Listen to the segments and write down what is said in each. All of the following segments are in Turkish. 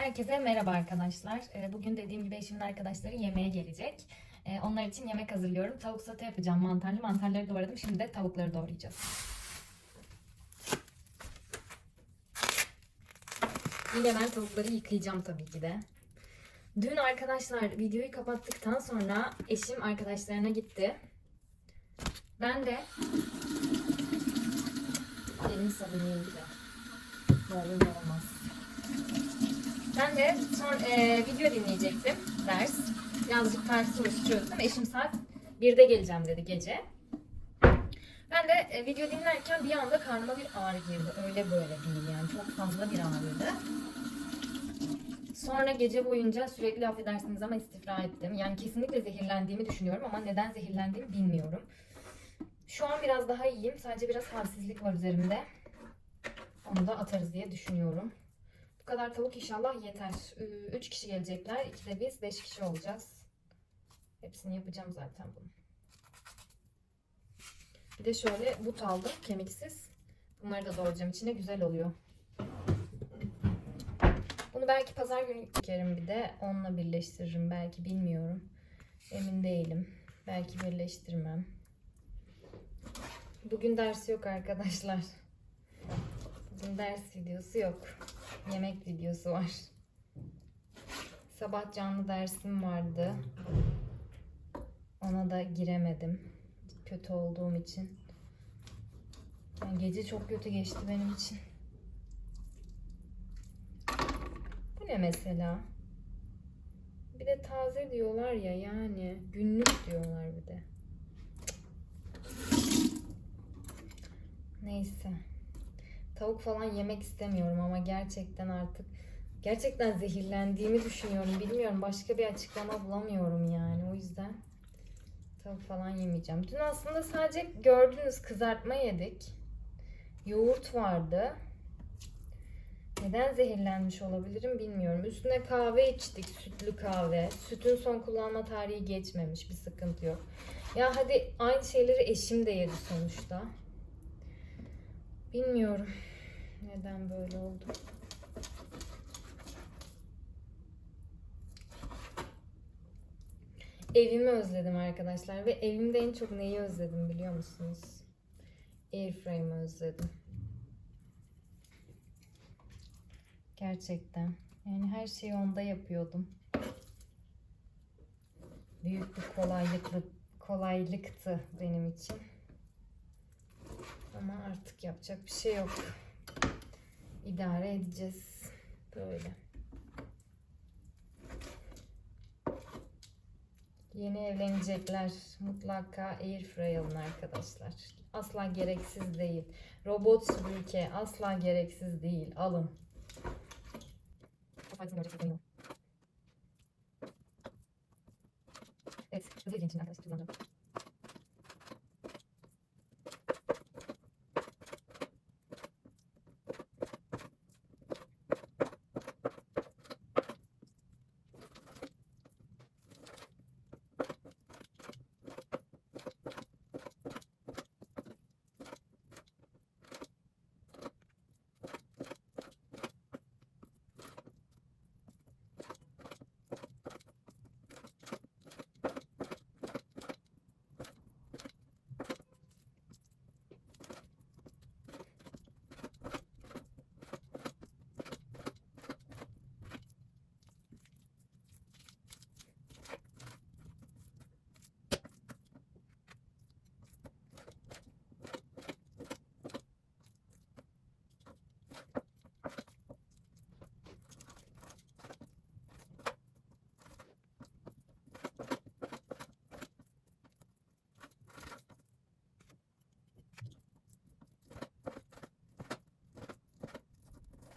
Herkese merhaba arkadaşlar. Ee, Bugün dediğim gibi eşimin arkadaşları yemeğe gelecek. Ee, Onlar için yemek hazırlıyorum. Tavuk sote yapacağım mantarlı. Mantarları doğradım. Şimdi de tavukları doğrayacağız. Yine ben tavukları yıkayacağım tabii ki de. Dün arkadaşlar videoyu kapattıktan sonra eşim arkadaşlarına gitti. Ben de elimi sabunlayayım bir de. Böyle olmaz. Ben de son e, video dinleyecektim ders. Birazcık ters sorusu çözdüm. Eşim saat 1'de geleceğim dedi gece. Ben de e, video dinlerken bir anda karnıma bir ağrı girdi. Öyle böyle değil yani çok fazla bir ağrıydı. Sonra gece boyunca sürekli affedersiniz ama istifra ettim. Yani kesinlikle zehirlendiğimi düşünüyorum ama neden zehirlendiğimi bilmiyorum. Şu an biraz daha iyiyim. Sadece biraz halsizlik var üzerimde. Onu da atarız diye düşünüyorum. Kadar tavuk inşallah yeter. 3 kişi gelecekler. 2 de biz 5 kişi olacağız. Hepsini yapacağım zaten bunu. Bir de şöyle but aldım kemiksiz. Bunları da doğrayacağım. İçine güzel oluyor. Bunu belki pazar günü yıkarım bir de. Onunla birleştiririm belki bilmiyorum. Emin değilim. Belki birleştirmem. Bugün dersi yok arkadaşlar. Bugün ders videosu yok. Yemek videosu var. Sabah canlı dersim vardı. Ona da giremedim. Kötü olduğum için. Yani gece çok kötü geçti benim için. Bu ne mesela? Bir de taze diyorlar ya yani. Günlük diyorlar bir de. Neyse. Tavuk falan yemek istemiyorum ama gerçekten artık gerçekten zehirlendiğimi düşünüyorum. Bilmiyorum başka bir açıklama bulamıyorum yani. O yüzden tavuk falan yemeyeceğim. Dün aslında sadece gördünüz kızartma yedik. Yoğurt vardı. Neden zehirlenmiş olabilirim bilmiyorum. Üstüne kahve içtik. Sütlü kahve. Sütün son kullanma tarihi geçmemiş. Bir sıkıntı yok. Ya hadi aynı şeyleri eşim de yedi sonuçta. Bilmiyorum neden böyle oldu. Evimi özledim arkadaşlar ve evimde en çok neyi özledim biliyor musunuz? Airframe'ı özledim. Gerçekten. Yani her şeyi onda yapıyordum. Büyük bir kolaylıklı kolaylıktı benim için. Ama artık yapacak bir şey yok. İdare edeceğiz. Böyle. Yeni evlenecekler. Mutlaka airfryer alın arkadaşlar. Asla gereksiz değil. Robot süpürge asla gereksiz değil. Alın. Evet, hızlı için arkadaşlar kullanacağım.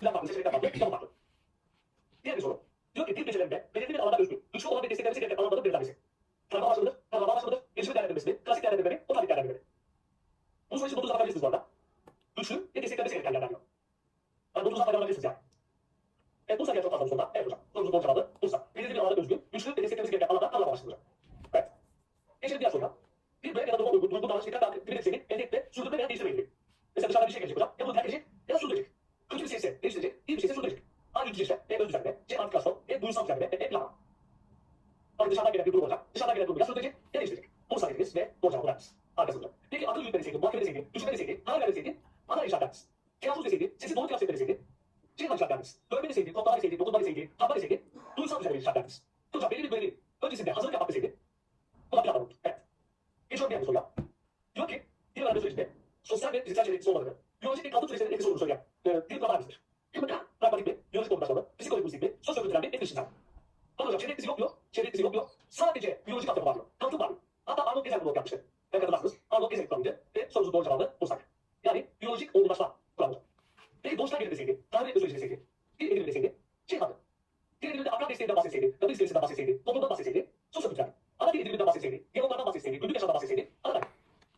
ランバック、セセレンランバック、ランバック。Bir şeyse sürdürecek. Hangi iki işte? E öz düzenle, düzenleme, C antikarşıtı ve duygusal düzenleme E planlama. Hani dışarıdan gelen bir durum olacak. Dışarıdan gelen durumu ya sürdürecek ya değiştirecek. Bunu sayın ediniz ve doğru cevabı veriniz. Arkasında. Peki akıl yürütme deseydi, muhakeme deseydi, düşünme deseydi, karar ver deseydi, ana işaret verdiniz. Telaffuz deseydi, sesi doğru telaffuz etme deseydi, C'den işaret verdiniz. Görme deseydi, kodlama deseydi, dokunma deseydi, tatma deseydi, duygusal düzenleme işaret verdiniz. Hocam belli bir görevi öncesinde hazırlık yapmak deseydi, buna planlama bulur. Evet. Geçiyorum diğer bir soruya. Diyor ki, bir öğrenme sürecinde sosyal ve fiziksel şeylerin etkisi olmadığını, biyolojik ve kaldık süreçlerin etkisi olduğunu söyleyen e, bir kuram hangisidir? Pragmatik mi, biyolojik olgulaşmalı, psikolojik pozitif mi, sosyo-kültürel mi, etkileşimsel mi? Ama hocam çevre etkisi yok diyor, çevre etkisi yok diyor. Sadece biyolojik altyapı var diyor. Kalktım var diyor. Hatta Arnold Gezel bunu yapmıştı. Ben katılmazsınız. Arnold Gezel kullanınca ve sorumuzun doğru cevabı bulsak. Yani biyolojik olgulaşma kuramı. Peki doğuştan gelir deseydi, etme süreci deseydi, bir edilir deseydi, şey yaptı. Bir edilimde akran desteğinden bahsetseydi, kadın iskelesinden bahsetseydi, toplumdan bahsetseydi, sosyo-kültürel. Ana bir ediliminden bahsetseydi, diyaloglardan bahsetseydi, günlük yaşamdan bahsetseydi, anladın mı?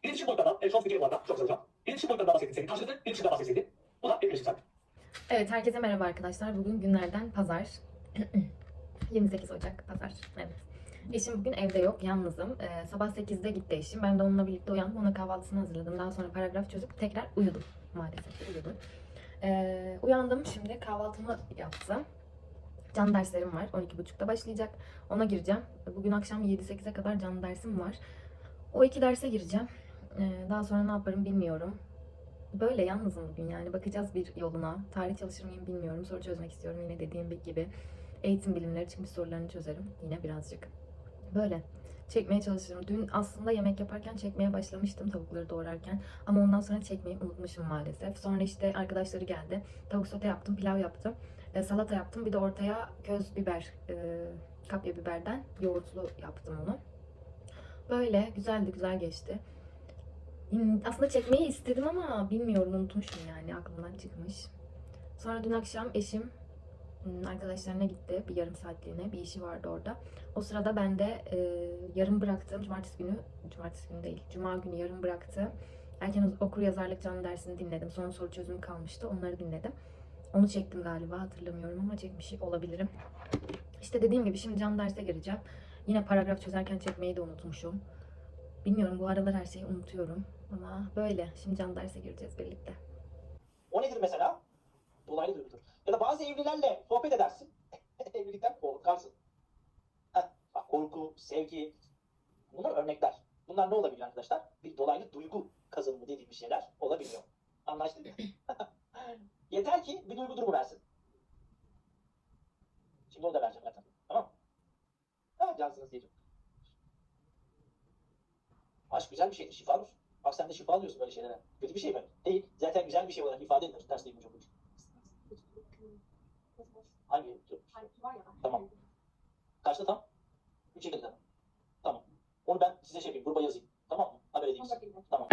İletişim boyutlarından, e, fikir olarak çok güzel hocam. İletişim boyutlarından bahsetseydi, karşılıklı iletişimden bahsetseydi, bu da etkileşimsel. Evet herkese merhaba arkadaşlar. Bugün günlerden pazar. 28 Ocak pazar. Evet. Eşim bugün evde yok. Yalnızım. Ee, sabah 8'de gitti eşim. Ben de onunla birlikte uyandım. Ona kahvaltısını hazırladım. Daha sonra paragraf çözüp tekrar uyudum. Maalesef uyudum. Ee, uyandım. Şimdi kahvaltımı yaptım. Can derslerim var. 12.30'da başlayacak. Ona gireceğim. Bugün akşam 7-8'e kadar can dersim var. O iki derse gireceğim. Ee, daha sonra ne yaparım bilmiyorum. Böyle yalnızım bugün yani bakacağız bir yoluna. Tarih çalışır mıyım bilmiyorum. Soru çözmek istiyorum yine dediğim gibi. Eğitim bilimleri çünkü sorularını çözerim yine birazcık. Böyle çekmeye çalışırım. Dün aslında yemek yaparken çekmeye başlamıştım tavukları doğrarken. Ama ondan sonra çekmeyi unutmuşum maalesef. Sonra işte arkadaşları geldi. Tavuk sote yaptım, pilav yaptım. e, salata yaptım. Bir de ortaya köz biber, e, kapya biberden yoğurtlu yaptım onu. Böyle güzeldi, güzel geçti. Aslında çekmeyi istedim ama bilmiyorum unutmuşum yani aklımdan çıkmış. Sonra dün akşam eşim arkadaşlarına gitti bir yarım saatliğine bir işi vardı orada. O sırada ben de e, yarım bıraktığım cumartesi günü, cumartesi günü değil, cuma günü yarım bıraktığım erken okur yazarlık canlı dersini dinledim. Sonra soru çözümü kalmıştı onları dinledim. Onu çektim galiba hatırlamıyorum ama çekmiş olabilirim. İşte dediğim gibi şimdi canlı derse gireceğim. Yine paragraf çözerken çekmeyi de unutmuşum. Bilmiyorum bu aralar her şeyi unutuyorum. Ama böyle. Şimdi can derse gireceğiz birlikte. O nedir mesela? Dolaylı duygudur. Ya da bazı evlilerle sohbet edersin. Evlilikten korkarsın. Heh, bak korku, sevgi. Bunlar örnekler. Bunlar ne olabilir arkadaşlar? Bir dolaylı duygu kazanımı dediğimiz şeyler olabiliyor. Anlaştık mı? Yeter ki bir duygu durumu versin. Şimdi onu da vereceğim zaten. Tamam mı? Ha cansınız diyeceğim. Aşk güzel bir şeydir. Şifa Bak sen de şifa alıyorsun böyle şeylere. Kötü bir şey mi? Değil. Zaten güzel bir şey olarak ifade edilir. Ters değil mi çok Hangi? Tamam. Kaçta tam? Üç şekilde. Tamam. Onu ben size şey yapayım. Gruba yazayım. Tamam mı? Haber edeyim size. Tamam.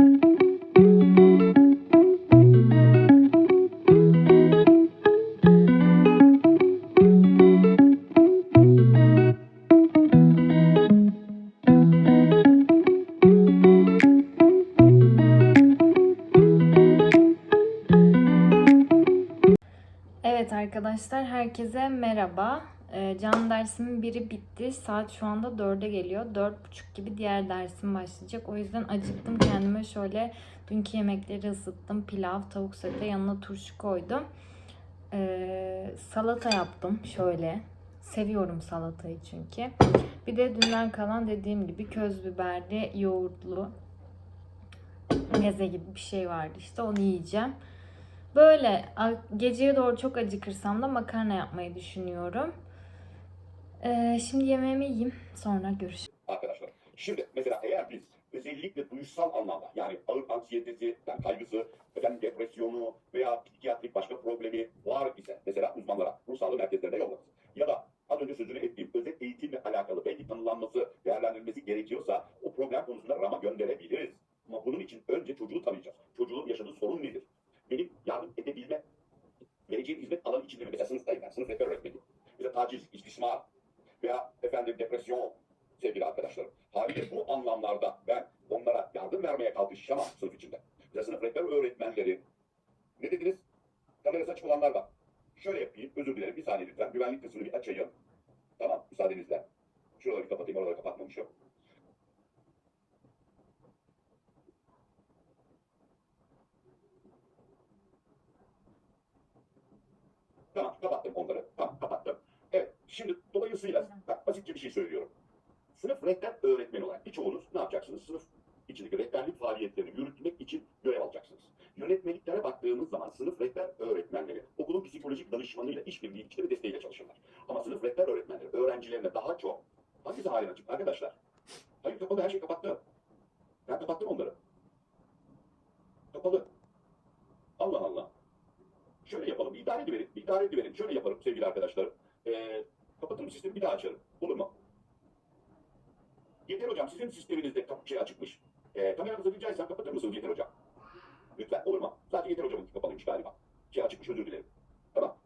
Arkadaşlar herkese merhaba. Ee, can dersimin biri bitti. Saat şu anda 4'e geliyor. 4.30 gibi diğer dersim başlayacak. O yüzden acıktım kendime şöyle dünkü yemekleri ısıttım. Pilav, tavuk sote yanına turşu koydum. Ee, salata yaptım şöyle. Seviyorum salatayı çünkü. Bir de dünden kalan dediğim gibi köz biberli, yoğurtlu meze gibi bir şey vardı işte onu yiyeceğim. Böyle geceye doğru çok acıkırsam da makarna yapmayı düşünüyorum. Ee, şimdi yemeğimi yiyeyim sonra görüşürüz. arkadaşlar. Şimdi mesela eğer biz özellikle duygusal anlamda yani ağır anksiyetesi, yani kaygısı, efendim depresyonu veya psikiyatrik başka problemi var ise mesela uzmanlara, ruh sağlığı merkezlerine yollarız. Ya da az önce sözünü ettiğim özel eğitimle alakalı belki tanımlanması, değerlendirilmesi gerekiyorsa o problem konusunda rama gönderebiliriz. Ama bunun için önce çocuğu tanıyacağız. Çocuğun yaşadığı sorun nedir? Benim yardım edebilme, içinde mi? Mesela sınıftayım ben, sınıf rehber öğretmeniyim. Mesela taciz, istismar veya efendim depresyon, sevgili arkadaşlarım. Haliyle bu anlamlarda ben onlara yardım vermeye kalkışamam sınıf içinde. Mesela sınıf rehber öğretmenleri ne dediniz? Kamerası açık olanlar var. Şöyle yapayım, özür dilerim bir saniye lütfen. Güvenlik kısmını bir açayım. Tamam, müsaadenizle. Şuraları bir kapatayım, oraları kapatmamışım. Tamam, kapattım onları. Tamam, kapattım. Dolayısıyla bak basitçe bir şey söylüyorum. Sınıf rehber öğretmeni olarak birçoğunuz ne yapacaksınız? Sınıf içindeki rehberlik faaliyetlerini yürütmek için görev alacaksınız. Yönetmeliklere baktığımız zaman sınıf rehber öğretmenleri okulun psikolojik danışmanıyla işbirliği içinde ve desteğiyle çalışırlar. Ama sınıf rehber öğretmenleri öğrencilerine daha çok hangisi halen açık arkadaşlar? Hayır kapalı her şey kapattı. Ben kapattım onları. Kapalı. Allah Allah. Şöyle yapalım. İdare ediverin. İdare ediverin. Şöyle yaparım sevgili arkadaşlarım. Ee, kapatırım sistemi bir daha açarım. Olur mu? Yeter hocam sizin sisteminizde kap- şey açıkmış. Ee, kameranızı rica etsem kapatır mısınız Yeter hocam? Lütfen olur mu? Sadece Yeter hocamın kapalıymış galiba. Şey açıkmış özür dilerim. Tamam.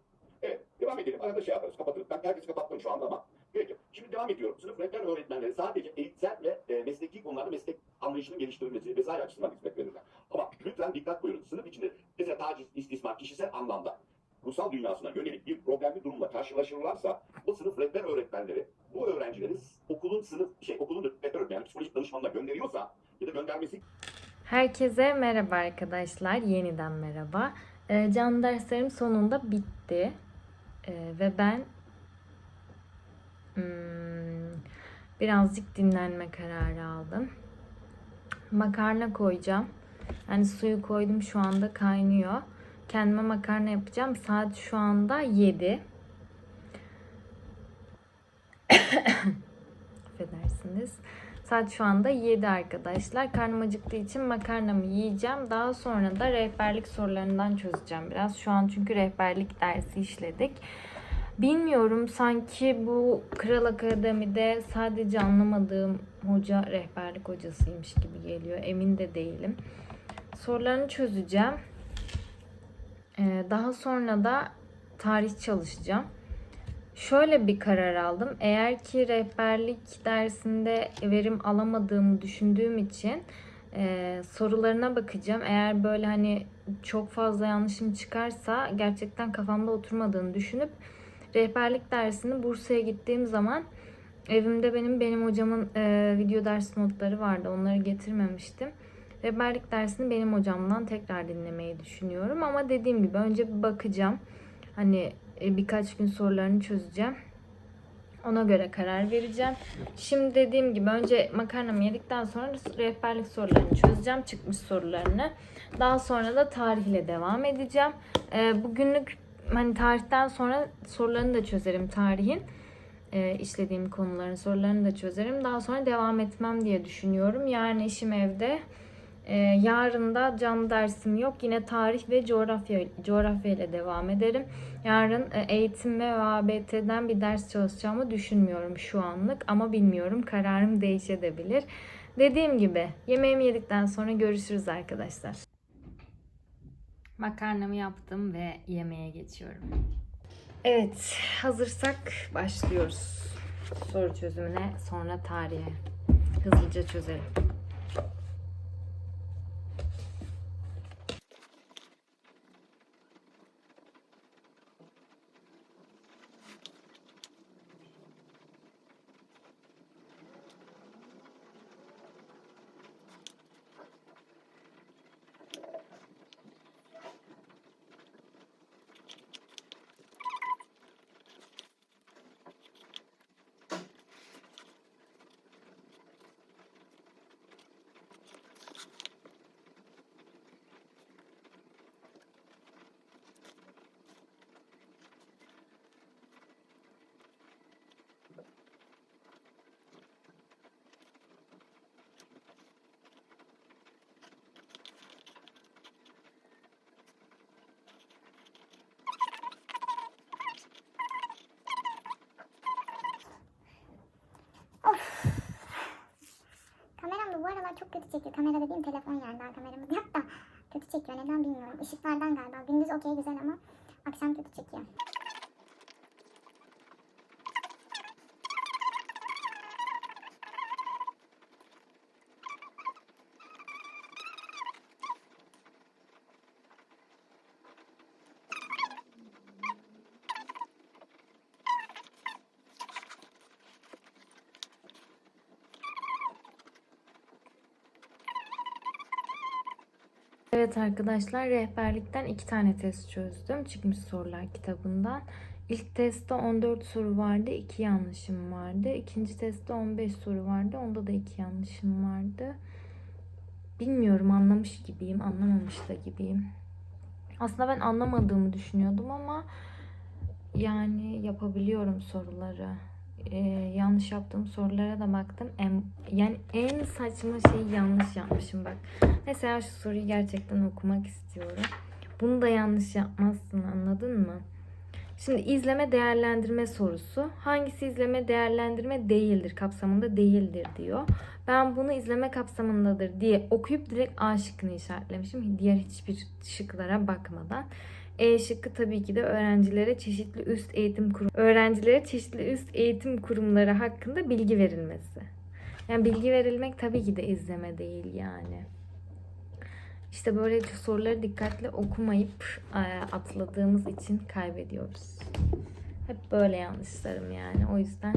Evet devam edelim. Arada şey yaparız kapatırız. Ben herkesi kapattım şu anda ama. Peki. Şimdi devam ediyorum. Sınıf rehber öğretmenleri sadece eğitsel ve e, mesleki konularda meslek anlayışının geliştirilmesi vesaire açısından hizmet verirler. Ama lütfen dikkat buyurun. Sınıf içinde mesela taciz, istismar, kişisel anlamda ruhsal dünyasına yönelik bir problemli durumla karşılaşırlarsa bu sınıf rehber öğretmenleri bu öğrencileri okulun sınıf şey okulun rehber öğretmeni psikolojik danışmanına gönderiyorsa ya da göndermesi Herkese merhaba arkadaşlar. Yeniden merhaba. Ee, can derslerim sonunda bitti. Ee, ve ben hmm, birazcık dinlenme kararı aldım. Makarna koyacağım. Yani suyu koydum şu anda kaynıyor. Kendime makarna yapacağım. Saat şu anda 7. Affedersiniz. Saat şu anda 7 arkadaşlar. Karnım acıktığı için makarnamı yiyeceğim. Daha sonra da rehberlik sorularından çözeceğim biraz. Şu an çünkü rehberlik dersi işledik. Bilmiyorum sanki bu Kral Akademi'de sadece anlamadığım hoca rehberlik hocasıymış gibi geliyor. Emin de değilim. Sorularını çözeceğim. Ee, daha sonra da tarih çalışacağım. Şöyle bir karar aldım. Eğer ki rehberlik dersinde verim alamadığımı düşündüğüm için e, sorularına bakacağım. Eğer böyle hani çok fazla yanlışım çıkarsa gerçekten kafamda oturmadığını düşünüp rehberlik dersini Bursa'ya gittiğim zaman evimde benim benim hocamın e, video ders notları vardı. Onları getirmemiştim. Rehberlik dersini benim hocamdan tekrar dinlemeyi düşünüyorum. Ama dediğim gibi önce bir bakacağım. Hani e, birkaç gün sorularını çözeceğim. Ona göre karar vereceğim. Şimdi dediğim gibi önce makarnamı yedikten sonra rehberlik sorularını çözeceğim. Çıkmış sorularını. Daha sonra da tarihle devam edeceğim. E, bugünlük hani tarihten sonra sorularını da çözerim tarihin. E, işlediğim konuların sorularını da çözerim. Daha sonra devam etmem diye düşünüyorum. Yani işim evde. Ee, yarın da canlı dersim yok. Yine tarih ve coğrafya, coğrafya ile devam ederim. Yarın e, eğitim ve ABT'den bir ders çalışacağımı düşünmüyorum şu anlık. Ama bilmiyorum. Kararım değişebilir. Dediğim gibi yemeğimi yedikten sonra görüşürüz arkadaşlar. Makarnamı yaptım ve yemeğe geçiyorum. Evet, hazırsak başlıyoruz. Soru çözümüne, sonra tarihe. Hızlıca çözelim. Kameram da bu aralar çok kötü çekiyor. Kamera dediğim telefon yani daha kameramız yok da kötü çekiyor. Neden bilmiyorum. Işıklardan galiba. Gündüz okey güzel ama akşam kötü çekiyor. Evet arkadaşlar rehberlikten iki tane test çözdüm. Çıkmış sorular kitabından. İlk testte 14 soru vardı, 2 yanlışım vardı. İkinci testte 15 soru vardı, onda da 2 yanlışım vardı. Bilmiyorum anlamış gibiyim, anlamamış da gibiyim. Aslında ben anlamadığımı düşünüyordum ama yani yapabiliyorum soruları. Ee, yanlış yaptığım sorulara da baktım. En, yani en saçma şeyi yanlış yapmışım bak. Mesela şu soruyu gerçekten okumak istiyorum. Bunu da yanlış yapmazsın anladın mı? Şimdi izleme değerlendirme sorusu. Hangisi izleme değerlendirme değildir kapsamında değildir diyor. Ben bunu izleme kapsamındadır diye okuyup direkt A şıkkını işaretlemişim. Diğer hiçbir şıklara bakmadan. E şıkkı tabii ki de öğrencilere çeşitli üst eğitim kurum öğrencilere çeşitli üst eğitim kurumları hakkında bilgi verilmesi. Yani bilgi verilmek tabii ki de izleme değil yani. İşte böyle soruları dikkatli okumayıp e, atladığımız için kaybediyoruz. Hep böyle yanlışlarım yani. O yüzden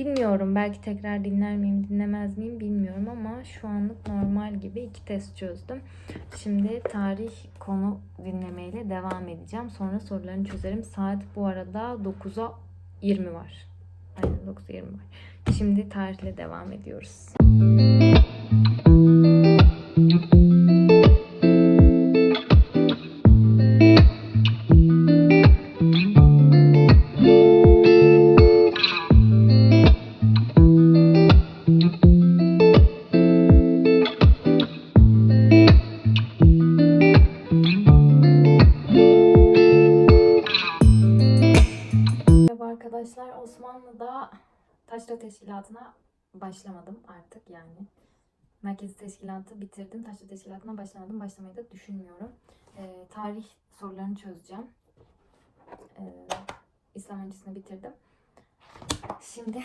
bilmiyorum. Belki tekrar dinler miyim, dinlemez miyim bilmiyorum ama şu anlık normal gibi iki test çözdüm. Şimdi tarih konu dinlemeyle devam edeceğim. Sonra sorularını çözerim. Saat bu arada 9'a 20 var. Aynen 9'a 20 var. Şimdi tarihle devam ediyoruz. Merhaba taşra teşkilatına başlamadım artık yani. Merkezi teşkilatı bitirdim. Taşra teşkilatına başlamadım. Başlamayı da düşünmüyorum. Ee, tarih sorularını çözeceğim. Ee, İslam öncesini bitirdim. Şimdi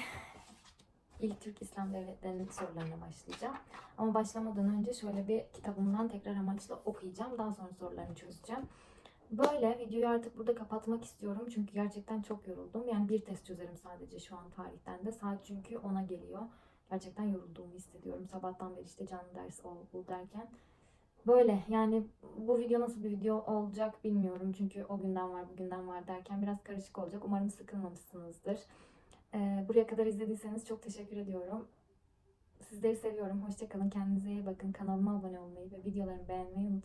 ilk Türk İslam devletlerinin sorularına başlayacağım. Ama başlamadan önce şöyle bir kitabımdan tekrar amaçla okuyacağım. Daha sonra sorularını çözeceğim. Böyle videoyu artık burada kapatmak istiyorum. Çünkü gerçekten çok yoruldum. Yani bir test çözerim sadece şu an tarihten de. Saat çünkü ona geliyor. Gerçekten yorulduğumu hissediyorum. Sabahtan beri işte canlı ders ol bul derken. Böyle yani bu video nasıl bir video olacak bilmiyorum. Çünkü o günden var bugünden var derken biraz karışık olacak. Umarım sıkılmamışsınızdır. Ee, buraya kadar izlediyseniz çok teşekkür ediyorum. Sizleri seviyorum. Hoşçakalın. Kendinize iyi bakın. Kanalıma abone olmayı ve videolarımı beğenmeyi unutmayın.